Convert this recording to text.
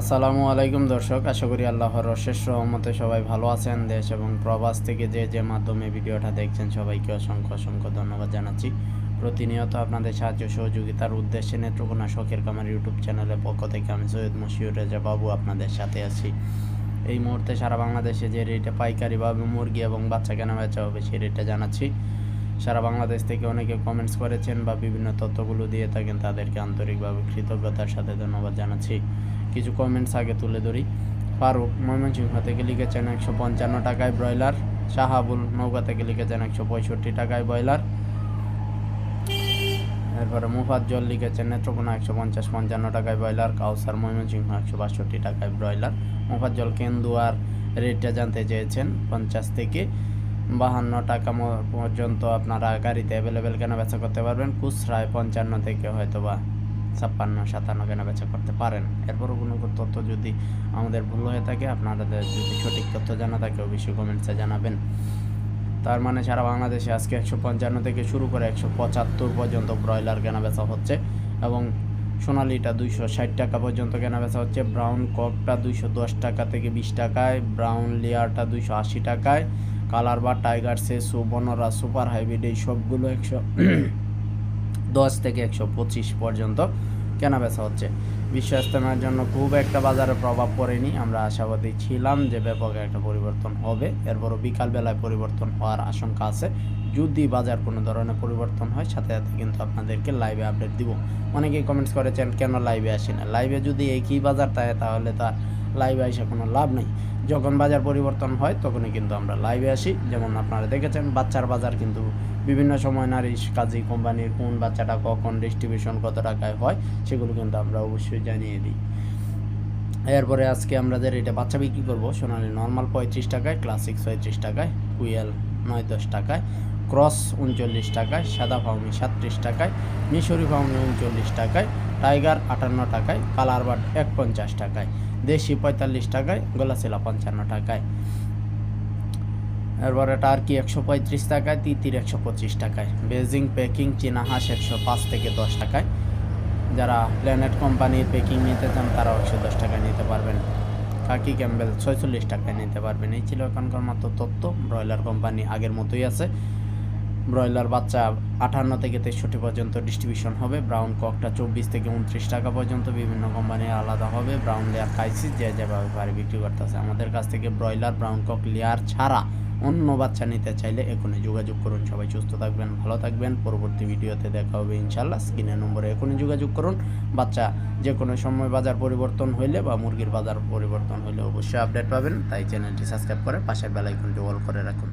আসসালামু আলাইকুম দর্শক, আশা করি আল্লাহর অশেষ রহমতে সবাই ভালো আছেন। দেশ এবং প্রবাস থেকে যে যে মাধ্যমে ভিডিওটা দেখছেন, সবাইকে অসংখ্য অসংখ্য ধন্যবাদ জানাচ্ছি। প্রতিনিয়ত আপনাদের সাহায্য সহযোগিতার উদ্দেশ্যে নেত্রকোনা শখের কামার ইউটিউব চ্যানেলের পক্ষ থেকে আমি সৈয়দ মশিউর রেজা বাবু আপনাদের সাথে আছি। এই মুহূর্তে সারা বাংলাদেশে যে রেটে পাইকারিভাবে মুরগি এবং বাচ্চা কেনা বেচা হবে সেই রেটটা জানাচ্ছি। সারা বাংলাদেশ থেকে অনেকে কমেন্টস করেছেন বা বিভিন্ন তথ্যগুলো দিয়ে থাকেন, তাদেরকে আন্তরিকভাবে কৃতজ্ঞতার সাথে ধন্যবাদ জানাচ্ছি। কিছু কমেন্টস আগে তুলে ধরি। ফারুক ময়মনসিংহ থেকে লিখেছেন একশো পঞ্চান্ন টাকায় ব্রয়লার। শাহাবুল নৌকা থেকে লিখেছেন একশো পঁয়ষট্টি টাকায় ব্রয়লার। এরপরে মুফাজ্জল লিখেছেন নেত্রকোনা একশো পঞ্চাশ পঞ্চান্ন টাকায় ব্রয়লার। কাউসার ময়মনসিংহ একশো বাষট্টি টাকায় ব্রয়লার। মুফাজ্জল কেন্দুয়ার রেটটা জানতে চেয়েছেন পঞ্চাশ থেকে বাহান্ন টাকা পর্যন্ত আপনারা গাড়িতে অ্যাভেলেবেল কেনা বেচা করতে পারবেন। খুচরায় পঞ্চান্ন থেকে হয়তো বা ছাপ্পান্ন, সাতান্ন কেনা বেচা করতে পারেন। এরপরও কোনো তথ্য যদি আমাদের ভুল হয়ে থাকে, আপনাদের যদি সঠিক তথ্য জানা থাকে, অবশ্যই কমেন্টসে জানাবেন। তার মানে সারা বাংলাদেশে আজকে একশো পঞ্চান্ন থেকে শুরু করে একশো পঁচাত্তর পর্যন্ত ব্রয়লার কেনা বেচা হচ্ছে এবং সোনালিটা দুইশো ষাট টাকা পর্যন্ত কেনা বেচা হচ্ছে, ব্রাউন ককটা দুইশো দশ টাকা থেকে বিশ টাকায়, ব্রাউন লেয়ারটা দুইশো আশি টাকায় কালার বা টাইগার সে সুবর্ণরা সুপার হাইব্রিড, এই সবগুলো একশো দশ থেকে একশো পঁচিশ পর্যন্ত কেনা বেচা হচ্ছে। বিশ্ব ইস্তেমার জন্য খুব একটা বাজারে প্রভাব পড়েনি। আমরা আশাবাদী ছিলাম যে ব্যাপক একটা পরিবর্তন হবে। এরপরও বিকালবেলায় পরিবর্তন হওয়ার আশঙ্কা আছে। যদি বাজার কোনো ধরনের পরিবর্তন হয়, সাথে সাথে কিন্তু আপনাদেরকে লাইভে আপডেট দিব। অনেকেই কমেন্টস করেছেন, কেন লাইভে আসি না? লাইভে যদি একই বাজার থাকে, তাহলে তার লাইভে আসে কোনো লাভ নেই। যখন বাজার পরিবর্তন হয়, তখনই কিন্তু আমরা লাইভে আসি। যেমন আপনারা দেখেছেন, বাচ্চার বাজার কিন্তু বিভিন্ন সময় নারী কাজী কোম্পানির কোন বাচ্চাটা কখন ডিস্ট্রিবিউশন কত টাকায় হয়, সেগুলো কিন্তু আমরা অবশ্যই জানিয়ে দিই। এরপরে আজকে আমরা যে রেটে বাচ্চা বিক্রি করব, সোনালি নর্মাল পঁয়ত্রিশ টাকায় ক্লাসিক ছয়ত্রিশ টাকায় কুয়েল নয় দশ টাকায় ক্রস উনচল্লিশ টাকায়, সাদা ফাউমি সাতত্রিশ টাকায়, মিশরি ফাউমি উনচল্লিশ টাকায় টাইগার আটান্ন টাকায়, কালার বাট এক পঞ্চাশ টাকায়, দেশি পঁয়তাল্লিশ টাকায় গোলাশিলা পঞ্চান্ন টাকায়। এরপরে টার্কি একশো পঁয়ত্রিশ টাকায়, তিতির একশো পঁচিশ টাকায়। বেজিং প্যাকিং চীনা হাঁস একশো পাঁচ থেকে দশ টাকায়। যারা প্ল্যানেট কোম্পানির প্যাকিং নিতে চান, তারাও একশো দশ টাকায় নিতে পারবেন। কাকি ক্যাম্বেল ছয়চল্লিশ টাকায় নিতে পারবেন। এই ছিল এখনকার মাত্র তথ্য। ব্রয়লার কোম্পানি আগের মতোই আছে। ব্রয়লার বাচ্চা আটান্ন থেকে তেষট্টি পর্যন্ত ডিস্ট্রিবিউশন হবে ব্রাউন ককটা চব্বিশ থেকে উনত্রিশ টাকা পর্যন্ত বিভিন্ন কোম্পানির আলাদা হবে ব্রাউন লেয়ার কাইসিস যে যেভাবে পারে বিক্রি করতেছে। আমাদের কাছ থেকে ব্রয়লার ব্রাউন কক লেয়ার ছাড়া অন্য বাচ্চা নিতে চাইলে এখনই যোগাযোগ করুন। সবাই সুস্থ থাকবেন, ভালো থাকবেন। পরবর্তী ভিডিওতে দেখা হবে ইনশাল্লাহ স্ক্রিনের নম্বরে এখনই যোগাযোগ করুন। বাচ্চা যে কোনো সময় বাজার পরিবর্তন হইলে বা মুরগির বাজার পরিবর্তন হইলে অবশ্যই আপডেট পাবেন। তাই চ্যানেলটি সাবস্ক্রাইব করে পাশের বেলাইকনটি অল করে রাখুন।